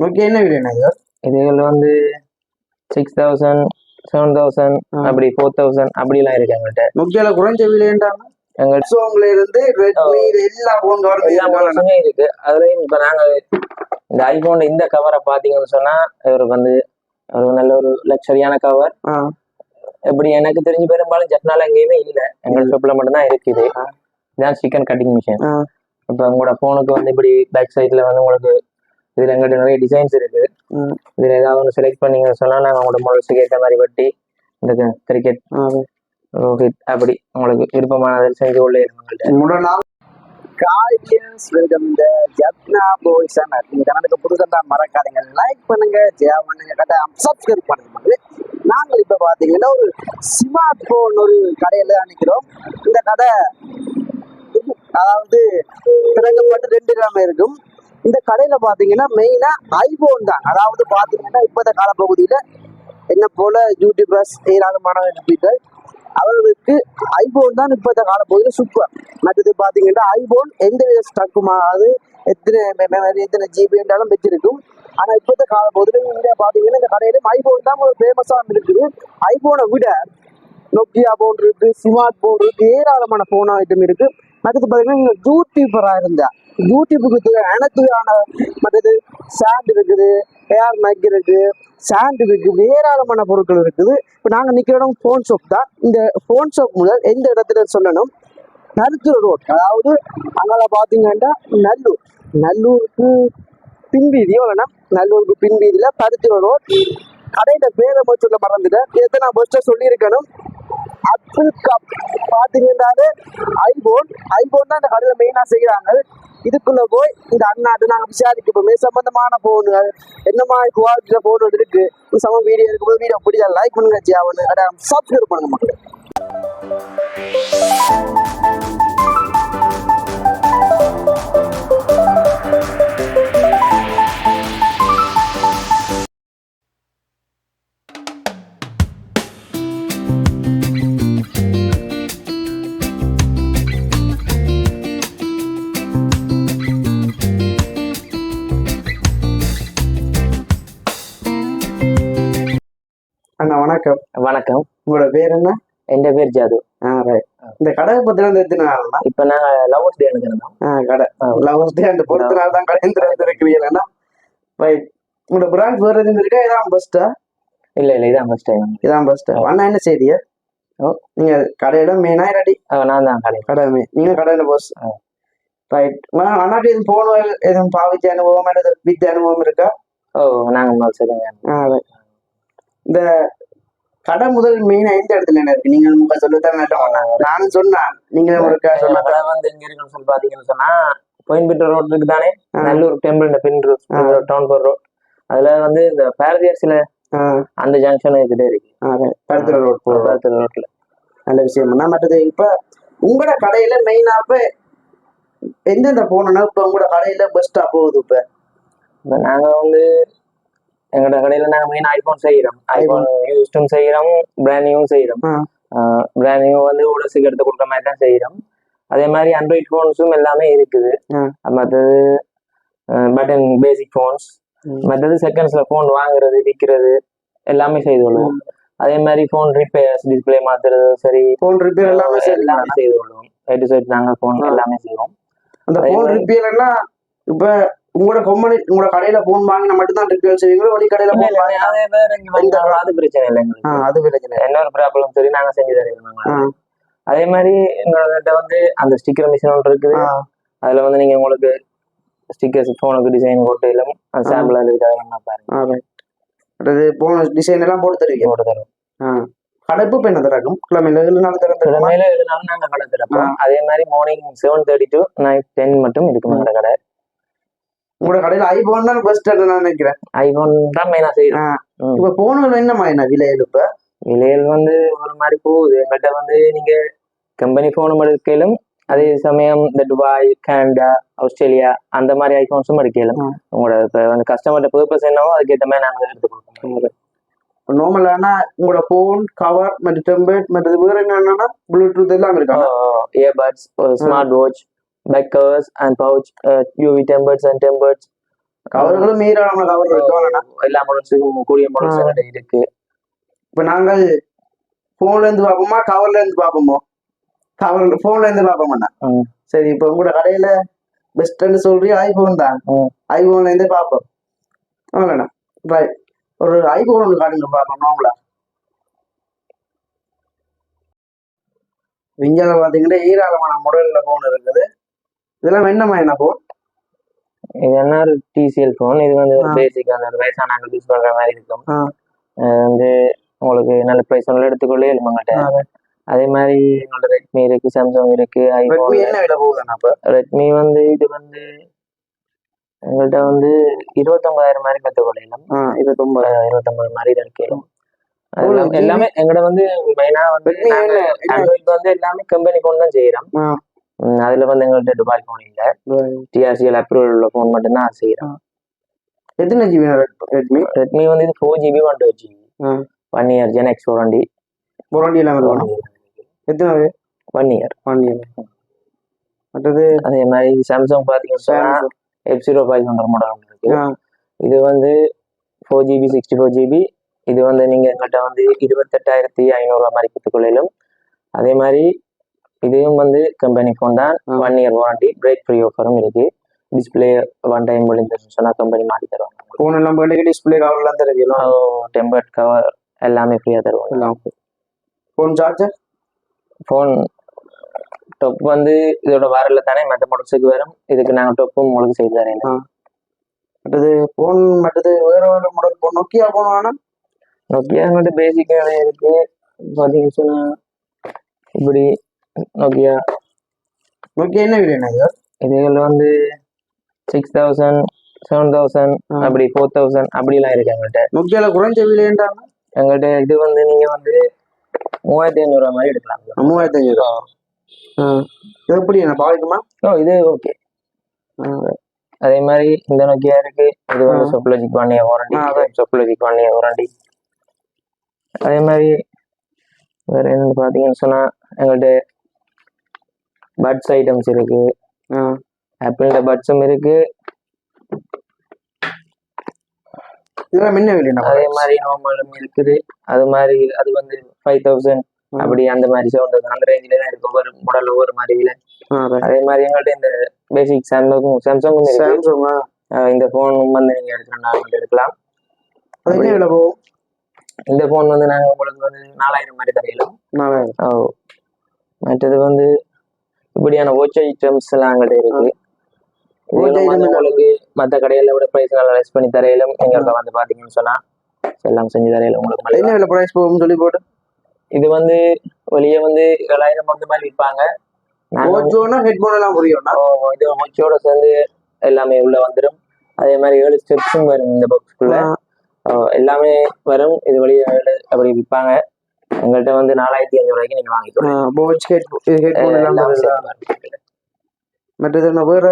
Okay என்ன இது? இதுகள் வந்து சிக்ஸ் தௌசண்ட் செவன் தௌசண்ட். அப்படி ஃபோர் தௌசண்ட் அப்படிலாம் இருக்கு எங்கள்கிட்ட நோக்கியால குறைஞ்ச விலைன்றாங்க எங்க இருந்து ரெட்மி எல்லா இருக்கு. அதுலயும் இப்ப நாங்க இந்த ஐபோன் இந்த கவரை பாத்தீங்கன்னு சொன்னா இவருக்கு வந்து ஒரு நல்ல ஒரு லக்ஸரியான கவர் எப்படி எனக்கு தெரிஞ்சு பெரும்பாலும் ஜப்னால எங்கேயுமே இல்ல. எங்க ஷாப்ல மட்டும்தான் இருக்குது. இதான் சிக்கன் கட்டிங் மிஷின். இப்ப உங்களோட போனுக்கு வந்து இப்படி பேக் சைட்ல வந்து உங்களுக்கு இதுல எங்கிட்ட நிறைய டிசைன்ஸ் இருக்கு. ம். இதுல ஏதாவது ஒன்று செலக்ட் பண்ணீங்கன்னு சொன்னா நாங்க உங்களோட மாடல்ஸுக்கு ஏற்ற மாதிரி வெட்டி இந்த கிரிக்கெட் ரோஹித் அப்படி உங்களுக்கு விருப்பமானதில் செஞ்சு கொள்ளே உங்கள்கிட்ட காய்ஸ் வெல்கம் இந்த ஜப்னா பாய் சேனல் நீங்க சேனலுக்கு புதுசா மறக்காதீங்க. லைக் பண்ணுங்க ஷேர் பண்ணுங்க கட்ட சப்ஸ்கிரைப் பண்ணுங்க நாங்கள் இப்ப பாத்தீங்கன்னா ஒரு ஸ்மார்ட் போன் ஒரு கடையில தான் இந்த கடை அதாவது திறக்கப்பட்டு ரெண்டு கிராமம் இருக்கும். இந்த கடையில பாத்தீங்கன்னா மெயினா ஐபோன் தான். அதாவது பாத்தீங்கன்னா இப்போத காலப்பகுதியில என்ன போல யூடியூபர்ஸ் ஏராளமான இருப்பீர்கள். அவர்களுக்கு ஐபோன் தான் இப்போத காலப்பகுதியில் சூப்பர் மற்றது பாத்தீங்கன்னா ஐபோன் எந்த வித ஸ்டக்கும் ஆகாது எத்தனை மெமரி எத்தனை ஜிபி என்றாலும் வச்சிருக்கும். ஆனா இப்போத்த காலப்பகுதியில் இங்க பாத்தீங்கன்னா இந்த கடையிலும் ஐபோன் தான் ஒரு ஃபேமஸா இருக்குது. ஐபோனை விட நோக்கியா போன் இருக்கு ஸ்மார்ட் போன் இருக்கு ஏராளமான போன் ஐட்டம் இருக்கு. மற்றது பார்த்தீங்கன்னா நீங்க யூடியூபரா இருந்தா. யூடியூபுக்கு அனைத்துக்கான மற்றது சாண்ட் இருக்குது ஏர் மைக் இருக்குது சாண்ட் இருக்குது ஏராளமான பொருட்கள் இருக்குது. இப்போ நாங்கள் நிற்கிற இடம் ஃபோன் ஷாப் தான். இந்த ஃபோன் ஷாப் முதல் எந்த இடத்துல சொல்லணும் நருத்தூர் ரோட் அதாவது அங்கே பார்த்தீங்கன்னா நல்லூர். நல்லூருக்கு பின்வீதி எவ்வளோனா நல்லூருக்கு பின்வீதியில் பருத்தூர் ரோட் கடையில பேரை மட்டும் சொல்ல மறந்துட்டேன். இதை நான் ஃபர்ஸ்ட்டாக சொல்லியிருக்கணும். அப்துல் கப் பார்த்தீங்கன்னாலே ஐபோன். ஐபோன் தான் இந்த கடையில் மெயினாக செய்கிறாங்க இதுக்குள்ள போய் இந்த அண்ணாட்டு நாங்கள் விசாரிக்கப்போமே சம்பந்தமான ஃபோனுகள் என்ன மாதிரி குவாலிட்டியில் ஃபோன் இருக்கு? இந்த சம வீடியோ இருக்கும்போது வீடியோ பிடிச்சா லைக் பண்ணுங்க. ஜியாவனு கடை சப்ஸ்கிரைப் பண்ணுங்க மக்களே. வணக்கம். உங்களோட பேர் என்ன? என் பேர் ஜாது இந்த கடை பத்தின இந்த எத்தனை நாள்னா இப்ப நாங்க லவர்ஸ் டே ஆ கடை. லவர்ஸ் டே அந்த பொறுத்த நாள் தான் கடை திறந்திருக்கிறீங்களா ரைட் உங்களோட பிராண்ட் வேறு எதுவும் இருக்கா? இதான் பெஸ்ட்டா இல்ல இல்ல இதான் டைம் இதான் பெஸ்ட்டா அண்ணா என்ன செய்தியா ஓ. நீங்க கடையில மெயினா ரெடி நான் தான் கடை. கடை. நீங்க கடையில போஸ். ரைட் அண்ணாட்டு எதுவும் போன எதுவும் பாவிச்ச அனுபவம் வித்த அனுபவம் இருக்கா? ஓ நாங்க. இந்த கடை முதல் மெயினா எந்த இடத்துல என்ன இருக்கு? நீங்க உங்க சொல்லத்தான் நல்லா நானும் சொன்னேன். நீங்க ஒரு கடை வந்து எங்க இருக்குன்னு சொல்லி பாத்தீங்கன்னு சொன்னா கோயம்புத்தூர் ரோட் இருக்கு தானே. நல்லூர் டெம்பிள் இந்த பின் ஆ. டவுன் போர் ரோட் அதுல வந்து இந்த பாரதியார்ஸ்ல அந்த ஜங்ஷன் கிட்டே இருக்கு. பருத்துற ரோட் போறோம். பாரதியார் ரோட்ல நல்ல விஷயம். என்ன மற்றது இப்ப உங்களோட கடையில மெயினா இப்ப எந்தெந்த போனோம்னா இப்ப உங்களோட கடையில பெஸ்டா போகுது இப்ப? இப்ப நாங்க வந்து எங்களோட கடையில நாங்க மெயின் ஐபோன் செய்யறோம் ஐபோன் யூஸ்டும் செய்யறோம் பிராண்ட் நியூவும் செய்யறோம். பிராண்ட் நியூ வந்து உடசுக்கு எடுத்து கொடுக்குற மாதிரி தான் செய்யறோம் அதே மாதிரி ஆண்ட்ராய்ட் ஃபோன்ஸும் எல்லாமே இருக்குது. மற்றது பட்டன் பேசிக் ஃபோன்ஸ் ம். மற்றது செகண்ட்ஸ்ல ஃபோன் வாங்குறது விற்கிறது எல்லாமே செய்து கொள்வோம் அதே மாதிரி ஃபோன் ரிப்பேர்ஸ் டிஸ்பிளே மாத்துறது சரி. போன் ரிப்பேர் எல்லாமே எல்லாமே செய்து கொள்வோம் நாங்க ஃபோன் ஆ. எல்லாமே செய்வோம். அந்த போன் ரிப்பேர்னா இப்ப உங்களோட கம்பெனி உங்களோட கடையில போன் வாங்கினா மட்டும்தான் ரிப்பேர் செய்வீங்களா? வெளி கடையில இல்ல, போன் இல்ல, அதே அது பிரச்சனை இல்லை அது பிரச்சனை என்ன ஒரு ப்ராப்ளம் சரி நாங்க செஞ்சு தருவோம். ஆ. அதே மாதிரி எங்கள்கிட்ட வந்து அந்த ஸ்டிக்கர் மிஷின் ஒன்று இருக்குது. அதுல வந்து நீங்க உங்களுக்கு ஸ்டிக்கர்ஸ் போனுக்கு டிசைன் போட்டு எல்லாம் சாம்பிள் அதுக்காக என்ன பாருங்க. போன் டிசைன் எல்லாம் போட்டு தருவீங்க? போட்டு தருவோம். கடைப்பு என்ன திறக்கும். கிழமையில ஏழு நாள் திறந்துருமா கிழமையில இருந்தாலும் நாங்க கடை திறப்போம். அதே மாதிரி morning seven thirty to night ten மட்டும் இருக்கும் எங்களோட கடை. உங்களோட கடையில ஐபோன் தான் பெஸ்ட் நான் நினைக்கிறேன். ஐபோன் தான் மெயினா செய்யறோம் ம். இப்ப போன்கள் என்ன மாதிரி விலையில் இப்ப விலையில் வந்து ஒரு மாதிரி போகுது. எங்கள்கிட்ட வந்து நீங்க கம்பெனி போனும் எடுக்கலும் அதே சமயம் இந்த துபாய் கனடா ஆஸ்திரேலியா அந்த மாதிரி ஐபோன்ஸும் எடுக்கலாம். உங்களோட இப்ப வந்து கஸ்டமர்கிட்ட பர்பஸ் என்னவோ அதுக்கேற்ற மாதிரி நாங்க எடுத்து கொடுப்போம். நார்மலான உங்களோட போன் கவர் மற்ற டெம்பேட் மற்றது வேற என்னன்னா ப்ளூடூத் எல்லாம் இருக்கா earbuds smart watch back covers and pouch UV tempered and tempered கவர்களும் மீறாம கவர் எல்லா மாடல்ஸுக்கும் கூடிய மாடல்ஸ் இருக்கு. இப்ப நாங்கள் போன்ல இருந்து பார்ப்போமா கவர்ல இருந்து பார்ப்போமோ? கவர் போன்ல இருந்து பார்ப்போம்ண்ணா ம். சரி இப்ப உங்களோட கடையில பெஸ்ட்னு சொல்றீ ஐபோன் தான். ஐபோன்ல இருந்து பார்ப்போம். ஆமாண்ணா ரைட் ஒரு ஐபோன் ஒன்று காட்டுங்க பார்ப்போம் நாங்களா இந்தியாவில் பார்த்தீங்கன்னா ஏராளமான மாடல்ல போன் இருக்குது. இதெல்லாம் என்னம்மா என்ன இது என்ன ஒரு டிசிஎல் ஃபோன் இது வந்து ஒரு ஆ. பேசிக்கான ஒரு வயசானவங்க யூஸ் பண்ற மாதிரி இருக்கும். வந்து உங்களுக்கு நல்ல பிரைஸ் ஒன்று எடுத்துக்கொள்ளே ஆ. அதே மாதிரி எங்களோட ரெட்மி இருக்கு சாம்சங் இருக்கு ஐபோன் என்ன விலை இப்ப? ரெட்மி வந்து இது வந்து எங்கள்கிட்ட வந்து இருபத்தொன்பதாயிரம் மாதிரி கற்றுக்கொள்ளலாம் ஆ இருபத்தொன்பது. மாதிரி அது எவ்வளவு எல்லாம் எங்கட வந்து மெயினா வந்து ஆண்ட்ராய்ட் வந்து எல்லாமே கம்பெனி ஃபோன் தான் செய்யறோம். அதுல வந்து எங்கள்கிட்ட துபாய் ஃபோன் இல்ல. டிஆர்சிஎல் அப்ரூவல் உள்ள ஃபோன் மட்டும் தான் செய்யறோம் எத்தனை ஜிபி ரெட்மி ரெட்மி வந்து இது four GB one two GB. One year gen எக்ஸ் புரண்டி எல்லாம் வேணும் எத்தனை ஒன் இயர் ஒன் இயர் மற்றது அதே மாதிரி Samsung Samsung. F zero five hundred model இருக்கு. இது வந்து four GB sixty four GB இது வந்து நீங்க எங்கள்கிட்ட வந்து இருபத்தெட்டாயிரத்தி ஐநூறுரூவா மாதிரி கொடுத்துக்கொள்ளும் அதே மாதிரி இதுவும் வந்து கம்பெனி ஃபோன் தான். One year warranty break free ஆஃபரும் இருக்கு. டிஸ்பிளே ஒன் டைம் முடிஞ்சிருச்சு சொன்னா கம்பெனி மாட்டி தருவாங்க. போன் எல்லாம் போயிட்டு டிஸ்பிளே கவர்லாம் தெரியும் டெம்பர்ட் கவர் எல்லாமே ஃப்ரீயா தருவாங்க. ஃபோன் சார்ஜர் ஃபோன் டொப் வந்து இதோட வரல தானே மற்ற மாடல்ஸுக்கு வரும். இதுக்கு நாங்கள் டொப்பும் உங்களுக்கு செய்து தரேன். மற்றது ஃபோன் மற்றது வேற வேற மாடல் ஃபோன் நோக்கியா ஃபோன் வேணாம் நோக்கியா வந்து பேசிக் இருக்கு. பார்த்தீங்கன்னு இப்படி நோக்கியா நோக்கியா என்ன இது? இதுகள் வந்து சிக்ஸ் தௌசண்ட் செவன் தௌசண்ட். அப்படி ஃபோர் தௌசண்ட் அப்படிலாம் இருக்கு எங்கள்கிட்ட நோக்கியால குறைஞ்ச விலைன்றாங்க எங்கள்கிட்ட இது வந்து நீங்க வந்து மூவாயிரத்தி ஐநூறுரூவா மாதிரி எடுக்கலாம். மூவாயிரத்தி ஐநூறு? இது எப்படி என்ன பாதிக்குமா ஓ இது ஓகே. அதே மாதிரி இந்த நோக்கியா இருக்கு. இது வந்து. சொப்லஜிக் ஒன் இயர் வாரண்டி. சொப்லஜிக் ஒன் இயர் வாரண்டி அதே மாதிரி வேற என்ன பார்த்தீங்கன்னு சொன்னா எங்கள்கிட்ட பட்ஸ் ஐட்டம்ஸ் இருக்கு. ஆப்பிளோட பட்ஸும் இருக்கு. இதெல்லாம் என்ன அதே மாதிரி நார்மலும் இருக்குது. அது மாதிரி அது வந்து ஃபைவ் தௌசண்ட். அப்படி அந்த மாதிரி சவுண்ட் அந்த ரேஞ்சில தான் இருக்கு. ஒவ்வொரு மாடல் ஒவ்வொரு மாதிரி விலை. அதே மாதிரி எங்கள்கிட்ட இந்த பேசிக் சாம்சங்கும் சாம்சங்கும் சாம்சங் இந்த ஃபோனும் வந்து நீங்க எடுக்கணும்னா வந்து எடுக்கலாம். இந்த ஃபோன் வந்து நாங்க உங்களுக்கு வந்து நாலாயிரம் மாதிரி தரையிலும் மற்றது வந்து இப்படியான வாட்ச் ஐட்டம்ஸ் எல்லாம் எங்கள்கிட்ட இருக்கு. உங்களுக்கு மற்ற கடையில விட பிரைஸ் நல்லா லெஸ் பண்ணி தரையிலும் எங்கள்கிட்ட வந்து பாத்தீங்கன்னு சொன்னா எல்லாம் செஞ்சு தரையிலும் உங்களுக்கு. என்ன பிரைஸ் போகும்னு சொல்லி போட்டு? இது வந்து வெளியே வந்து ஏழாயிரம் அந்த மாதிரி விற்பாங்க. இது மொச்சோட சேர்ந்து எல்லாமே உள்ள வந்துடும் அதே மாதிரி ஏழு ஸ்டெப்ஸும் வரும் இந்த பாக்ஸ்க்குள்ள எல்லாமே வரும். இது வெளியே அப்படி விற்பாங்க. எங்கள்கிட்ட வந்து நாலாயிரத்தி அஞ்சூறு ரூபாய்க்கு நீங்க வாங்கிக்கலாம் போச் ஹெட் எல்லாம் வரும். மற்றது என்ன வேற?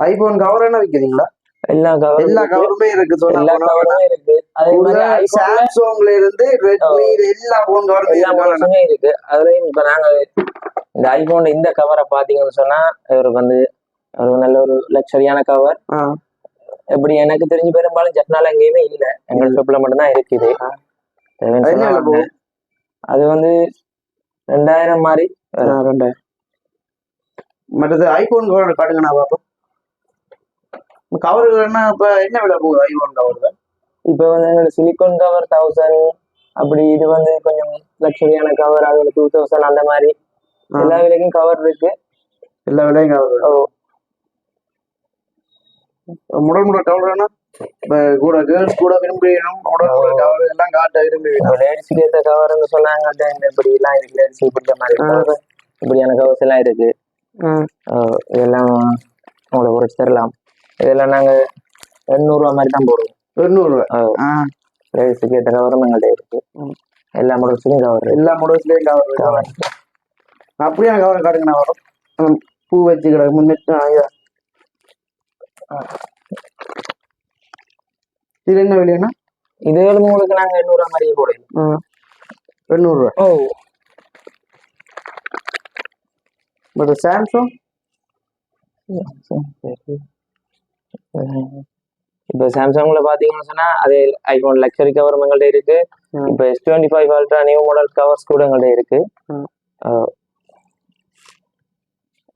ஐபோன் கவர் என்ன விற்கிறீங்களா எல்லா கவரும் எல்லா. கவருமே இருக்கு எல்லா கவருமே இருக்கு. அதே மாதிரி சாம்சங்ல இருந்து ரெட்மி எல்லா போன் கவருமே எல்லா இருக்கு. மாடல்ஸுமே இருக்கு. அதுலயும் இப்ப நாங்க இந்த ஐபோன் இந்த கவரை பாத்தீங்கன்னு சொன்னா இவருக்கு வந்து ஒரு நல்ல ஒரு லக்ஸரியான கவர். எப்படி எனக்கு தெரிஞ்சு பெரும்பாலும் ஜப்னால எங்கேயுமே இல்ல. எங்க ஷாப்ல மட்டும்தான் இருக்குது. அது வந்து ரெண்டாயிரம் மாதிரி ரெண்டாயிரம். மற்றது ஐபோன் கவர் காட்டுங்க நான் பார்ப்போம். கவர்கள்னா இப்ப என்ன விலை போகுது ஐபோன் கவர்கள் இப்ப வந்து எங்களோட சிலிக்கான் கவர் தௌசண்ட் அப்படி இது வந்து கொஞ்சம் லக்ஸரியான கவர் அது டூ தௌசண்ட் அந்த மாதிரி. எல்லா விலைக்கும் கவர் இருக்கு. எல்லா விலையும் கவர்கள் ஓ, முதல் முதல் கவர்னா கூட கேர்ள்ஸ் கூட கவர் எல்லாம் காட்ட விரும்புகிறோம். லேடிஸ்க்கு ஏற்ற கவர்னு சொன்னாங்க இப்படி எல்லாம் இருக்கு லேடிஸ் பிடிச்ச மாதிரி. இப்படியான கவர்ஸ் எல்லாம் இருக்கு. இதெல்லாம் உங்களுக்கு குறைச்சு தரலாம். இதெல்லாம் நாங்க எண்ணூறுவா மாதிரி தான் போடுவோம். எண்ணூறு ரூபாய். அஹ் ஆ, லேடிஸுக்கு ஏற்ற கவரும் எங்கள்கிட்ட இருக்கு. எல்லா மாடல்ஸுக்கும் கவர் எல்லா மாடல்ஸ்லயும் கவர் கவர் அப்படியே கவர் காட்டுங்க நான் வரும் பூ வச்சு கிடக்கு முன்னிட்டு ஆ, இதா. இது என்ன விலைன்னா? இதுகளும் உங்களுக்கு நாங்க எண்ணூறுவா மாதிரியே போடுவோம். எண்ணூறு ரூபாய். ஓ. But Samsung? இப்போ சாம்சங்ல பாத்தீங்கன்னு சொன்னா அதே ஐபோன் லக்ஸரி கவர் எங்கள்ட்ட இருக்கு. இப்போ S twenty five ultra new model covers கூட எங்கள்ட்ட இருக்கு.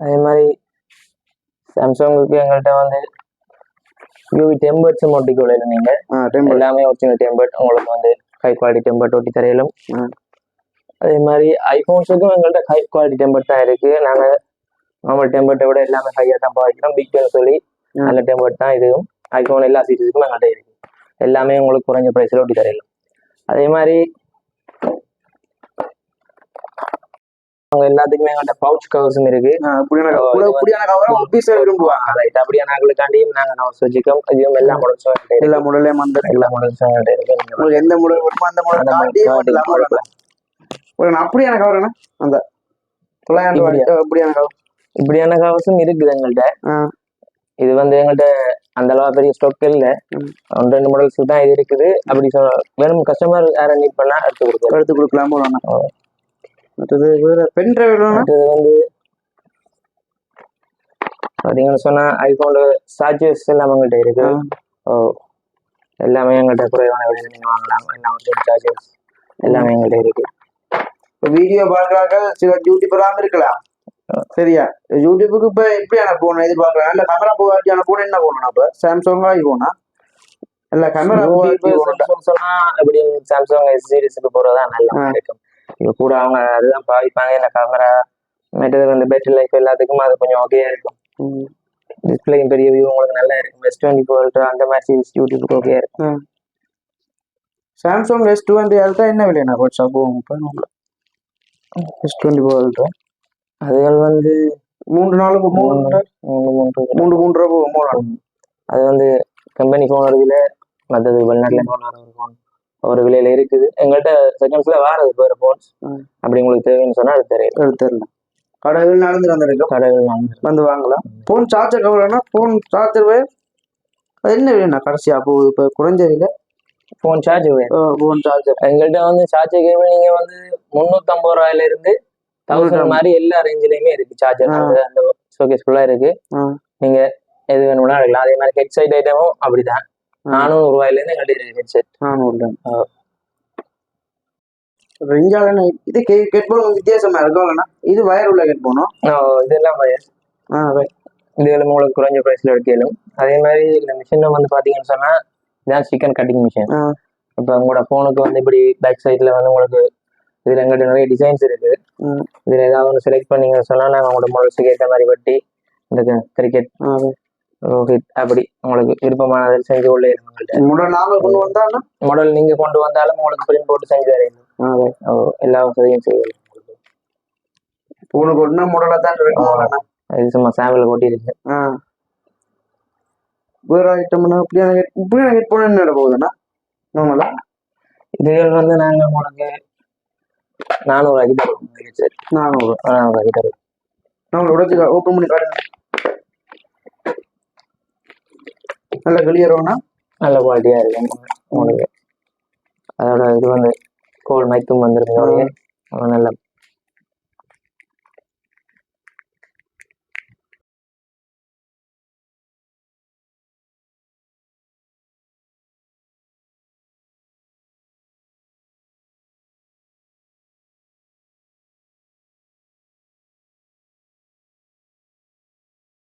அதே மாதிரி சாம்சங்குக்கு எங்கள்கிட்ட வந்து யூவி டெம்பர்ட்ஸ் ஒட்டிக்கொள்ள நீங்க. டெம்பிள் எல்லாமே ஒரிஜினல் டெம்பர்ட் உங்களுக்கு வந்து ஹை குவாலிட்டி டெம்பர்ட் ஒட்டி தரையிலும். அதே மாதிரி ஐபோன்ஸுக்கும் எங்கள்கிட்ட ஹை குவாலிட்டி டெம்பர்ட் தான் இருக்கு. நாங்க நார்மல் டெம்பர்ட்டை விட எல்லாமே ஹையாக தான் பாவிக்கிறோம் பிக் சொல்லி ம். நல்ல டெம்பர்ட் தான் இதுவும் ஐபோன் எல்லா சீரீஸுக்கும் எங்கள்கிட்ட இருக்கு. எல்லாமே உங்களுக்கு குறைஞ்ச ப்ரைஸில் ஒட்டி தரையிலும். அதே மாதிரி அவங்க எல்லாத்துக்குமே எங்கள்கிட்ட பவுச் கவர்ஸும் இருக்கு. இப்படியான ஓ, கூட இது இப்படியான கவரை ஆபீஸில் விரும்புவாங்க. ரைட் அப்படியே நாங்களுக்காண்டியும் நாங்கள் நம்ம வச்சுக்கோம் இதுவும் எல்லா மாடல்ஸும் எல்லா முடலையும் வந்து எல்லா மாடல்ஸும் எங்கள்கிட்ட இருக்கு. நீங்க உங்களுக்கு எந்த முடல் வருமோ அந்த முடல் ஒரு அப்படியான கவர் அந்த தொள்ளாயிரம்? அப்படியான கவர் இப்படியான கவர்ஸும் இருக்குது எங்கள்கிட்ட. இது வந்து எங்கள்கிட்ட அந்த அளவு பெரிய ஸ்டாக் இல்ல. ஒன்று ரெண்டு மாடல்ஸ் தான் இது இருக்குது. அப்படி சொ- வேணும் கஸ்டமர் யாரை நீட் பண்ணா எடுத்து கொடுக்கலாம். எடுத்து கொடுக்கலாம். மற்றது பென் டிரைவ் அடுத்தது வந்து பாத்தீங்கன்னு சொன்னா ஐபோன் சார்ஜஸ் எல்லாம் எங்கள்கிட்ட இருக்கு. ஓ எல்லாமே எங்கள்கிட்ட குறைவான விலையில நீங்க வாங்கலாம். எல்லாம் சார்ஜஸ் எல்லாமே எங்கள்கிட்ட இருக்கு. இப்போ வீடியோ பார்க்குறாங்க சில யூடியூப் வராம இருக்கலாம். சரியா? யூடியூபுக்கு இப்போ எப்படியான போன் எதிர்பார்க்கலாம் இல்ல கேமரா போகாட்டியான போன் என்ன போகணும் அப்போ சாம்சங் ஐபோனா இல்ல கேமரா போகாட்டி போகணும் சாம்சங் சொன்னா எப்படி சாம்சங் எஸ் சீரிஸுக்கு போறதா நல்லா. இருக்கும். இது கூட அவங்க அதுதான் பாவிப்பாங்க. இந்த கேமரா மற்றது வந்து பேட்டரி லைஃப் எல்லாத்துக்கும் அது கொஞ்சம் ஓகே இருக்கும். டிஸ்பிளேயும் பெரிய வியூ உங்களுக்கு நல்லா இருக்கும். எஸ் டுவெண்ட்டி ஃபோர் அந்த மாதிரி சீரிஸ் யூடியூப்க்கு ஓகே இருக்கும். சாம்சங் எஸ் டுவெண்ட்டி அல்ட்ரா என்ன விலைண்ணா வாட்ஸ்அப் இப்போ எஸ் டுவெண்ட்டி ஃபோர் அல்ட்ரா அதுகள் வந்து மூன்று நாளுக்கு மூணு மூன்று மூன்று மூன்று ரூபா மூணு அது வந்து கம்பெனி ஃபோன் விலை மற்றது வெளிநாட்டுல ஃபோன் வர ஒரு ஃபோன் ஒரு விலையில இருக்குது. எங்கள்கிட்ட செகண்ட்ஸ்ல வேற ஃபோன்ஸ் ம். அப்படி உங்களுக்கு தேவைன்னு சொன்னா அது தெரியும். எடுத்துடலாம் கடைகள் நடந்து வந்திருக்கோம். கடைகள் வாங்க வந்து வாங்கலாம். ஃபோன் சார்ஜர் கவலைன்னா ஃபோன் சார்ஜர் அது என்ன வேணும்ண்ணா கடைசியா? அப்போ இப்போ குறைஞ்ச விலை ஃபோன் சார்ஜ் வேணும் ஃபோன் சார்ஜர் எங்கள்கிட்ட வந்து சார்ஜர் கேபிள் நீங்க வந்து முந்நூத்தம்பது ரூபாயில இருந்து தௌசண்ட் மாதிரி எல்லா ரேஞ்சிலயுமே இருக்கு சார்ஜர் அந்த ஷோகேஸ் ஃபுல்லா இருக்கு. நீங்க எது வேணும்னா எடுக்கலாம். அதே மாதிரி ஹெட்செட் ஐட்டமும் அப்படிதான். நானூறு ரூபாயில இருந்து எங்கள்கிட்ட இருக்கு ஹெட்செட் நானூறு இது ஹெட்போன் வித்தியாசமா இருக்கும்ண்ணா இது வயர் உள்ள ஹெட்போனும் இதெல்லாம் வயர் ஆ. இதுல உங்களுக்கு குறைஞ்ச பிரைஸ்ல எடுக்கலும். அதே மாதிரி இந்த மிஷின் வந்து பாத்தீங்கன்னு சொன்னா இதான் சிக்கன் கட்டிங் மிஷின். இப்போ உங்களோட ஃபோனுக்கு வந்து இப்படி பேக் சைட்ல வந்து உங்களுக்கு இதுல எங்கிட்ட நிறைய டிசைன்ஸ் இருக்கு. இதுல ஏதாவது ஒன்று செலக்ட் பண்ணீங்கன்னு சொன்னா நாங்க உங்களோட மாடல்ஸுக்கு ஏற்ற மாதிரி வெட்டி இந்த கிரிக்கெட் அப்படி உங்களுக்கு விருப்பமானதில் செஞ்சு கொள்ளே முதல்ல நாம கொண்டு வந்தாண்ணா மாடல் நீங்க கொண்டு வந்தாலும் உங்களுக்கு பிரிண்ட் போட்டு செஞ்சு தரேன். எல்லா வசதியும் செய்யலாம் போனுக்கு ஒன்னா முதல்ல தான் இருக்கும் இது சும்மா சாம்பிள் கொட்டி இருக்கு ஆ. வேற ஐட்டம்னா இப்படியான இப்படியான ஹெட்போன் என்ன போகுதுண்ணா நார்மலா இதுகள் வந்து நாங்க உங்களுக்கு நானூறுவாய்க்கு தருவோம் சரி நானூறு நானூறுவாய்க்கு தருவோம் நான் உடச்சு ஓப்பன் பண்ணி காட்டுங்க நல்ல கிளியரோண்ணா நல்ல குவாலிட்டியா இருக்கும். உங்களுக்கு. அதோட இது வந்து கோல் மைத்தும் வந்துருக்கு நல்ல